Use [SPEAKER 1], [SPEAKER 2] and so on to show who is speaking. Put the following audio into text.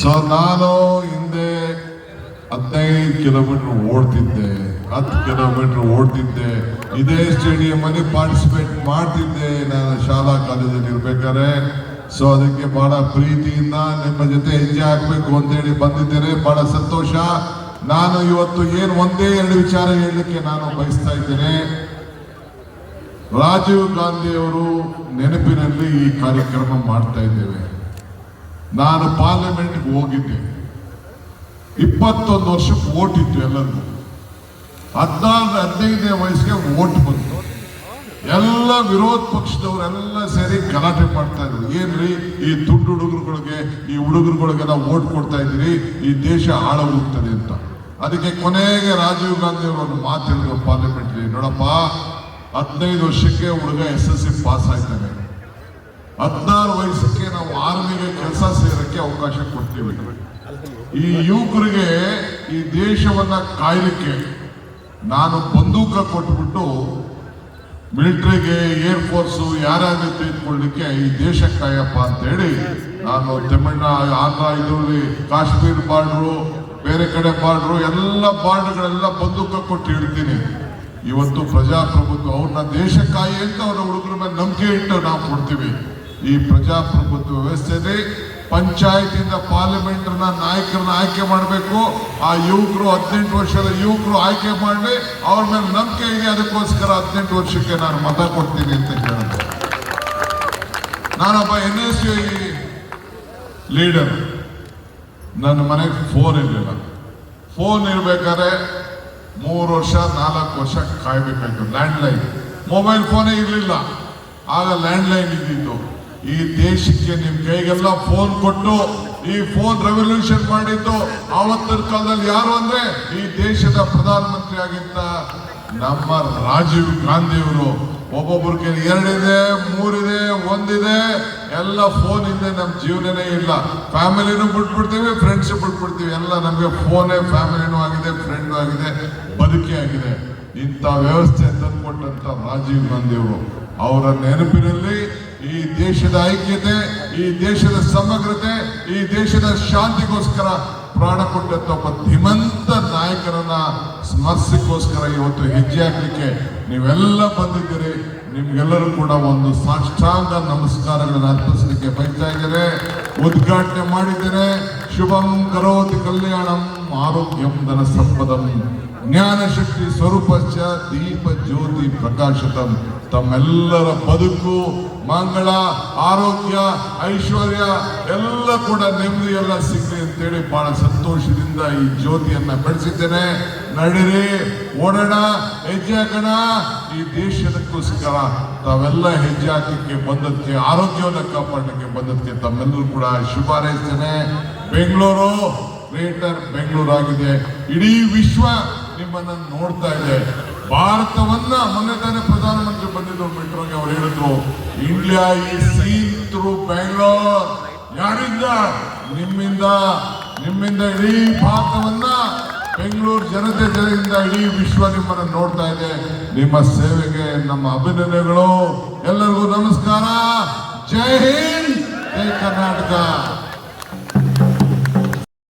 [SPEAKER 1] So ನಾನು ಹಿಂದೆ ಹದಿನೈದು ಕಿಲೋಮೀಟರ್ ಓಡ್ತಿದ್ದೆ, ಹತ್ತು ಕಿಲೋಮೀಟರ್ ಓಡ್ತಿದ್ದೆ, ಇದೇ ಸ್ಟೇಡಿಯಂ ಅಲ್ಲಿ ಪಾರ್ಟಿಸಿಪೇಟ್ ಮಾಡ್ತಿದ್ದೆ ನಾನು ಶಾಲಾ ಕಾಲೇಜಲ್ಲಿ ಇರ್ಬೇಕಾದ್ರೆ. ಸೊ ಅದಕ್ಕೆ ಬಹಳ ಪ್ರೀತಿಯಿಂದ ನಿಮ್ಮ ಜೊತೆ ಹೆಜ್ಜೆ ಹಾಕ್ಬೇಕು ಅಂತೇಳಿ ಬಂದಿದ್ದೇನೆ, ಬಹಳ ಸಂತೋಷ. ನಾನು ಇವತ್ತು ಏನು ಒಂದೇ ಎರಡು ವಿಚಾರ ಹೇಳಲಿಕ್ಕೆ ನಾನು ಬಯಸ್ತಾ ಇದ್ದೇನೆ. ರಾಜೀವ್ ಗಾಂಧಿಯವರು ನೆನಪಿನಲ್ಲಿ ಈ ಕಾರ್ಯಕ್ರಮ ಮಾಡ್ತಾ ಇದ್ದೇವೆ. ನಾನು ಪಾರ್ಲಿಮೆಂಟ್ಗೆ ಹೋಗಿದ್ದೆ. ಇಪ್ಪತ್ತೊಂದು ವರ್ಷಕ್ಕೆ ಓಟ್ ಇತ್ತು ಎಲ್ಲರಿಗೂ ಹದಿನಾರು ಹದಿನೈದನೇ ವಯಸ್ಸಿಗೆ ಓಟ್ ಬಂತು. ಎಲ್ಲ ವಿರೋಧ ಪಕ್ಷದವರೆಲ್ಲ ಸೇರಿ ಗಲಾಟೆ ಮಾಡ್ತಾ ಇದ್ರು. ಏನ್ರಿ, ಈ ದುಡ್ಡು ಹುಡುಗರುಗಳಿಗೆ, ಈ ಹುಡುಗರುಗಳಿಗೆಲ್ಲ ಓಟ್ ಕೊಡ್ತಾ ಇದ್ದೀರಿ, ಈ ದೇಶ ಹಾಳಾಗುತ್ತದೆ ಅಂತ. ಅದಕ್ಕೆ ಕೊನೆಗೆ ರಾಜೀವ್ ಗಾಂಧಿ ಅವರು ಒಂದು ಮಾತು ಹೇಳಿದ್ರು ನೋಡಪ್ಪ ಹದಿನೈದು ವರ್ಷಕ್ಕೆ ಹುಡುಗ ಎಸ್ ಎಸ್ ಸಿ ಪಾಸ್ ಆಗ್ತಾನೆ ಹದಿನಾರು ವಯಸ್ಸಕ್ಕೆ ನಾವು ಆರ್ಮಿಗೆ ಕೆಲಸ ಸೇರಕ್ಕೆ ಅವಕಾಶ ಕೊಡ್ತೀವಿ. ಈ ಯುವಕರಿಗೆ ಈ ದೇಶವನ್ನ ಕಾಯ್ಲಿಕ್ಕೆ ನಾನು ಬಂದೂಕ ಕೊಟ್ಬಿಟ್ಟು ಮಿಲಿಟರಿಗೆ, ಏರ್ ಫೋರ್ಸು ಯಾರಾದ್ರೂ ತೆಗೆದುಕೊಳ್ಳಿಕ್ಕೆ ಈ ದೇಶ ಕಾಯಪ್ಪ ಅಂತ ಹೇಳಿ ನಾನು ತಮಿಳ್ನಾಡು ಆಂಧ್ರ, ಇದರಲ್ಲಿ ಕಾಶ್ಮೀರ್ ಬಾರ್ಡ್ರು, ಬೇರೆ ಕಡೆ ಬಾರ್ಡ್ರು, ಎಲ್ಲ ಬಾರ್ಡ್ಗಳೆಲ್ಲ ಬಂದೂಕ ಕೊಟ್ಟು ಇಡ್ತೀನಿ. ಇವತ್ತು ಪ್ರಜಾಪ್ರಭುತ್ವ, ಅವ್ರನ್ನ ದೇಶಕ್ಕಾಗಿ ಅಂತ ಅವ್ರ ಹುಡುಗರ ಮೇಲೆ ನಂಬಿಕೆ ಇಟ್ಟು ನಾವು ಕೊಡ್ತೀವಿ. ಈ ಪ್ರಜಾಪ್ರಭುತ್ವ ವ್ಯವಸ್ಥೆಯಲ್ಲಿ ಪಾರ್ಲಿಮೆಂಟ್ ಪಾರ್ಲಿಮೆಂಟ್ನ ನಾಯಕರನ್ನ ಆಯ್ಕೆ ಮಾಡಬೇಕು. ಆ ಯುವಕರು ಹದಿನೆಂಟು ವರ್ಷದ ಯುವಕರು ಆಯ್ಕೆ ಮಾಡಿ ಅವ್ರ ಮೇಲೆ ನಂಬಿಕೆ ಇದೆ, ಅದಕ್ಕೋಸ್ಕರ ಹದಿನೆಂಟು ವರ್ಷಕ್ಕೆ ನಾನು ಮತ ಕೊಡ್ತೀನಿ ಅಂತ ಹೇಳಿದೆ. ನಾನೊಬ್ಬ ಎನ್ ಎಸ್ ಯು ಲೀಡರ್ ನನ್ನ ಮನೆಗೆ ಫೋನ್ ಇರಲಿಲ್ಲ. ಫೋನ್ ಇರ್ಬೇಕಾದ್ರೆ ಮೂರು ವರ್ಷ, ನಾಲ್ಕು ವರ್ಷ ಕಾಯ್ಬೇಕಾಯ್ತು ಲ್ಯಾಂಡ್ ಲೈನ್ ಮೊಬೈಲ್ ಫೋನೇ ಇರಲಿಲ್ಲ. ಆಗ ಲ್ಯಾಂಡ್ ಲೈನ್ ಇದ್ದಿತ್ತು. ಈ ದೇಶಕ್ಕೆ ನಿಮ್ ಕೈಗೆಲ್ಲ ಫೋನ್ ಕೊಟ್ಟು, ಈ ಫೋನ್ ರೆವಲ್ಯೂಷನ್ ಮಾಡಿದ್ದು, ಆವತ್ತಿನ ಕಾಲದಲ್ಲಿ ಯಾರು ಅಂದ್ರೆ ಈ ದೇಶದ ಪ್ರಧಾನಮಂತ್ರಿ ಆಗಿದ್ದ ನಮ್ಮ ರಾಜೀವ್ ಗಾಂಧಿಯವರು ಒಬ್ಬೊಬ್ಬರ ಕೈಲಿ ಎರಡಿದೆ, ಮೂರಿದೆ, ಒಂದಿದೆ. ಎಲ್ಲ ಫೋನ್ ಇದೆ ನಮ್ಮ ಜೀವನನೇ ಇಲ್ಲ. ಫ್ಯಾಮಿಲಿನೂ ಬಿಟ್ಬಿಡ್ತೀವಿ ಫ್ರೆಂಡ್ಸ್ ಬಿಟ್ಬಿಡ್ತೀವಿ. ಎಲ್ಲ ನಮಗೆ ಫೋನೇ ಫ್ಯಾಮಿಲಿನೂ ಆಗಿದೆ ಫ್ರೆಂಡ್ ಆಗಿದೆ, ಬದುಕಿ ಆಗಿದೆ. ಇಂಥ ವ್ಯವಸ್ಥೆ ತಂದುಕೊಟ್ಟಂತ ರಾಜೀವ್ ಗಾಂಧಿಯವರು, ಅವರ ನೆನಪಿನಲ್ಲಿ ಈ ದೇಶದ ಐಕ್ಯತೆ, ಈ ದೇಶದ ಸಮಗ್ರತೆ, ಈ ದೇಶದ ಶಾಂತಿಗೋಸ್ಕರ ಪ್ರಾಣ ಕೊಟ್ಟಂತ ಒಬ್ಬ ಧೀಮಂತ ನಾಯಕರನ್ನ ಸ್ಮರಿಸಕ್ಕೋಸ್ಕರ ಇವತ್ತು ಹೆಜ್ಜೆ ಹಾಕ್ಲಿಕ್ಕೆ ನೀವೆಲ್ಲ ಬಂದಿದ್ದೀರಿ. ನಿಮ್ಗೆಲ್ಲರೂ ಕೂಡ ಒಂದು ಸಾಷ್ಟಾಂಗ ನಮಸ್ಕಾರಗಳನ್ನು ಅರ್ಪಿಸಲಿಕ್ಕೆ ಬಯಸ್ತಾ ಇದ್ದೇನೆ. ಉದ್ಘಾಟನೆ ಮಾಡಿದ್ದೇನೆ. ಶುಭಂ ಕರೋತಿ ಕಲ್ಯಾಣಂ ಆರೋಗ್ಯಂ ಧನ ಸಂಪದಂ. ಜ್ಞಾನ ಶಕ್ತಿ ಸ್ವರೂಪಶ್ಚ ದೀಪ ಜ್ಯೋತಿ ಪ್ರಕಾಶತಂ. ತಮ್ಮೆಲ್ಲರ ಬದುಕು, ಮಂಗಳ, ಆರೋಗ್ಯ, ಐಶ್ವರ್ಯ, ಎಲ್ಲ ಕೂಡ ನೆಮ್ಮದಿ ಎಲ್ಲ ಸಿಗ್ಲಿ ಅಂತೇಳಿ ಬಹಳ ಸಂತೋಷದಿಂದ ಈ ಜ್ಯೋತಿಯನ್ನ ಬೆಳೆಸಿದ್ದೇನೆ. ನಡಿರಿ, ಓಡೋಣ, ಹೆಜ್ಜೆ ಹಾಕೋಣ. ಈ ದೇಶದಕ್ಕೋಸ್ಕರ ತಾವೆಲ್ಲ ಹೆಜ್ಜೆ ಹಾಕಕ್ಕೆ ಬಂದಕ್ಕೆ ಆರೋಗ್ಯವನ್ನು ಕಾಪಾಡಕ್ಕೆ ಬಂದಕ್ಕೆ ತಮ್ಮೆಲ್ಲರೂ ಕೂಡ ಶುಭ ಬೆಂಗಳೂರು, ಗ್ರೇಟರ್ ಬೆಂಗಳೂರು ಆಗಿದೆ ಇಡೀ ವಿಶ್ವ ನಿಮ್ಮನ್ನ ನೋಡ್ತಾ ಇದೆ ಭಾರತವನ್ನ ಮೊನ್ನೆ ತಾನೇ ಪ್ರಧಾನಮಂತ್ರಿ ಬಂದಿದ್ದು ಮೆಟ್ರೋಗೆ ಅವ್ರು ಹೇಳಿದ್ರು, ಇಂಡಿಯಾ ಈ ಸೀನ್ ಥ್ರೂ ಬೆಂಗಳೂರು ಯಾರಿಂದ? ನಿಮ್ಮಿಂದ. ನಿಮ್ಮಿಂದ ಇಡೀ ಭಾರತವನ್ನ ಬೆಂಗಳೂರು ಜನತೆ ಜನರಿಂದ ಇಡೀ ವಿಶ್ವ ನಿಮ್ಮನ್ನ ನೋಡ್ತಾ ಇದೆ. ನಿಮ್ಮ ಸೇವೆಗೆ, ನಮ್ಮ ಅಭಿನಂದನೆಗಳು. ಎಲ್ಲರಿಗೂ ನಮಸ್ಕಾರ. ಜೈ ಹಿಂದ್, ಜೈ ಕರ್ನಾಟಕ.